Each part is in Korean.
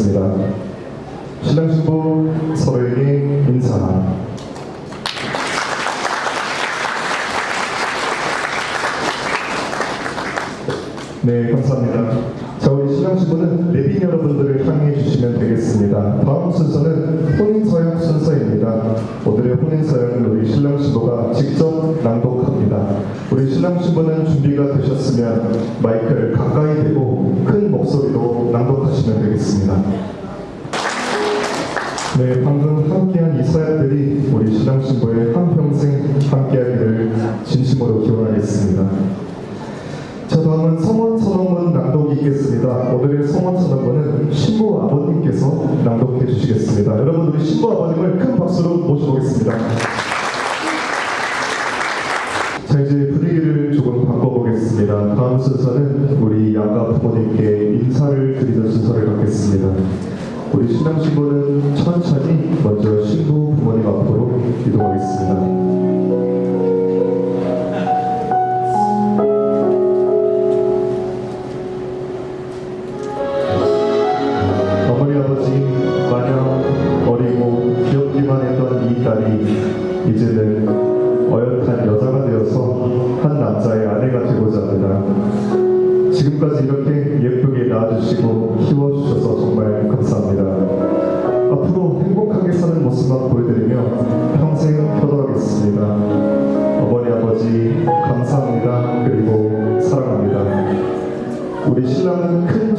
하겠습니다. 신랑 신부 서로에게 인사. 네, 감사합니다. 자, 우리 신랑 신부는 내빈 여러분들을 향해 주시면 되겠습니다. 다음 순서는 혼인 서약 순서입니다. 오늘의 혼인 서약은 우리 신랑 신부가 직접 낭독합니다. 우리 신랑 신부는 준비가 되셨으면 마이크를 가까이 대고 낭독하시면 되겠습니다. 네, 방금 함께한 이 서약들이 우리 신랑 신부의 한평생 함께하기를 진심으로 기원하겠습니다. 자 다음은 성원 선언문 낭독이 있겠습니다. 오늘의 성원 선언문은 신부 아버님께서 낭독해 주시겠습니다. 여러분 우리 신부 아버님을 큰 박수로 모셔보겠습니다. 자 이제 분위기를 조금 바꿔보겠습니다. 다음 순서는 우리 양가 부모님께 인사를 드리는 순서를 갖겠습니다. 우리 신랑 신부는 천천히 먼저 신부 부모님 앞으로 이동하겠습니다. 어리고 귀엽기만 했던 이 딸이 이제는 어엿한 되어서 한 남자의 아내가 되고자 합니다. 지금까지 이렇게 예쁘게 낳아주시고 키워주셔서 정말 감사합니다. 앞으로 행복하게 사는 모습만 보여드리며 평생 효도하겠습니다. 어머니 아버지 감사합니다. 그리고 사랑합니다. 우리 신랑은 큰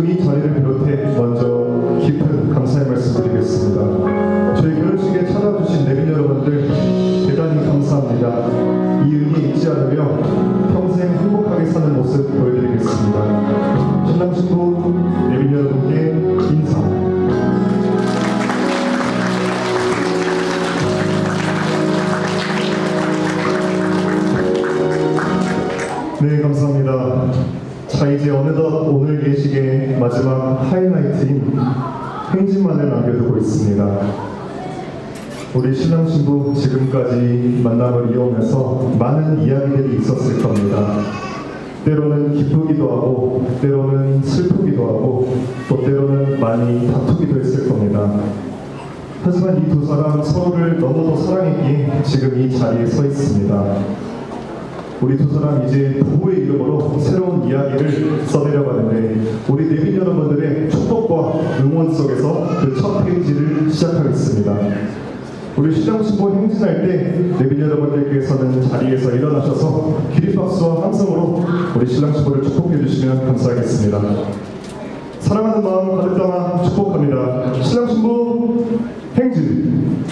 지금 이 자리를 비롯해 먼저 깊은 감사의 말씀 드리겠습니다. 저희 결혼식에 찾아주신 내빈 여러분들 대단히 감사합니다. 이 은혜 잊지 않으며 평생 행복하게 사는 모습 보여드리겠습니다. 신랑 신부 자, 이제 어느덧 오늘 예식의 마지막 하이라이트인 행진만을 남겨두고 있습니다. 우리 신랑 신부 지금까지 만남을 이어오면서 많은 이야기들이 있었을 겁니다. 때로는 기쁘기도 하고, 때로는 슬프기도 하고, 또 때로는 많이 다투기도 했을 겁니다. 하지만 이 두 사람 서로를 너무도 사랑했기에 지금 이 자리에 서 있습니다. 우리 두 사람 이제 부부의 이름으로 새로운 이야기를 써내려가는데 우리 내빈 여러분들의 축복과 응원 속에서 그 첫 페이지를 시작하겠습니다. 우리 신랑 신부 행진할 때 내빈 여러분들께서는 자리에서 일어나셔서 기립박수와 함성으로 우리 신랑 신부를 축복해 주시면 감사하겠습니다. 사랑하는 마음 가득 담아 축복합니다. 신랑 신부 행진.